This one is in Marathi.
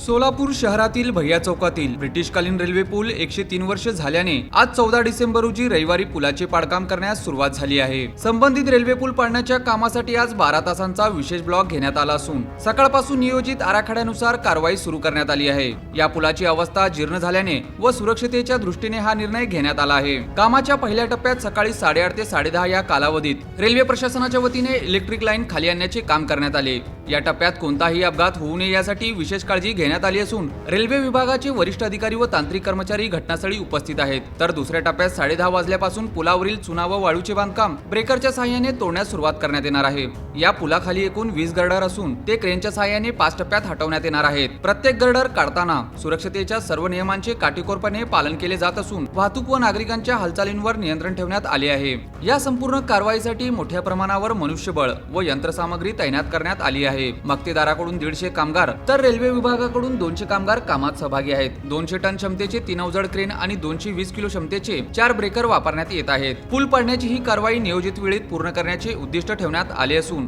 सोलापूर शहरातील भैया चौकातील ब्रिटिशकालीन रेल्वे पूल एकशे तीन वर्ष झाल्याने आज चौदा डिसेंबर रोजी रविवारी पुलाचे पाडकाम करण्यास सुरुवात झाली आहे. संबंधित रेल्वे पूल पाडण्याच्या कामासाठी आज बारा तासांचा विशेष ब्लॉक घेण्यात आला असून सकाळपासून नियोजित आराखड्यानुसार कारवाई सुरू करण्यात आली आहे. या पुलाची अवस्था जीर्ण झाल्याने व सुरक्षितेच्या दृष्टीने हा निर्णय घेण्यात आला आहे. कामाच्या पहिल्या टप्प्यात सकाळी साडेआठ ते साडेदहा या कालावधीत रेल्वे प्रशासनाच्या वतीने इलेक्ट्रिक लाईन खाली आणण्याचे काम करण्यात आले. या टप्प्यात कोणताही अपघात होऊ नये यासाठी विशेष काळजी घेण्यात आली असून रेल्वे विभागाचे वरिष्ठ अधिकारी व तांत्रिक कर्मचारी घटनास्थळी उपस्थित आहेत. तर दुसऱ्या टप्प्यात साडेदहा वाजल्यापासून पुलावरील चुना व वाळूचे बांधकाम ब्रेकरच्या सहाय्याने तोडण्यास सुरुवात करण्यात येणार आहे. या पुलाखाली एकूण वीस गर्डर असून ते क्रेनच्या सहाय्याने पाच टप्प्यात हटवण्यात येणार आहेत. प्रत्येक गर्डर काढताना सुरक्षतेच्या सर्व नियमांचे काटेकोरपणे पालन केले जात असून वाहतूक व नागरिकांच्या हालचालींवर नियंत्रण ठेवण्यात आले आहे. या संपूर्ण कारवाईसाठी मोठ्या प्रमाणावर मनुष्यबळ व यंत्रसामग्री तैनात करण्यात आली आहे. मक्तेदाराकडून दीडशे कामगार तर रेल्वे विभागाकडून दोनशे कामगार कामात सहभागी आहेत. दोनशे टन क्षमतेचे तीन अवजड क्रेन आणि दोनशे वीस किलो क्षमतेचे चार ब्रेकर वापरण्यात येत आहेत. पूल पाडण्याची ही कारवाई नियोजित वेळेत पूर्ण करण्याचे उद्दिष्ट ठेवण्यात आले असून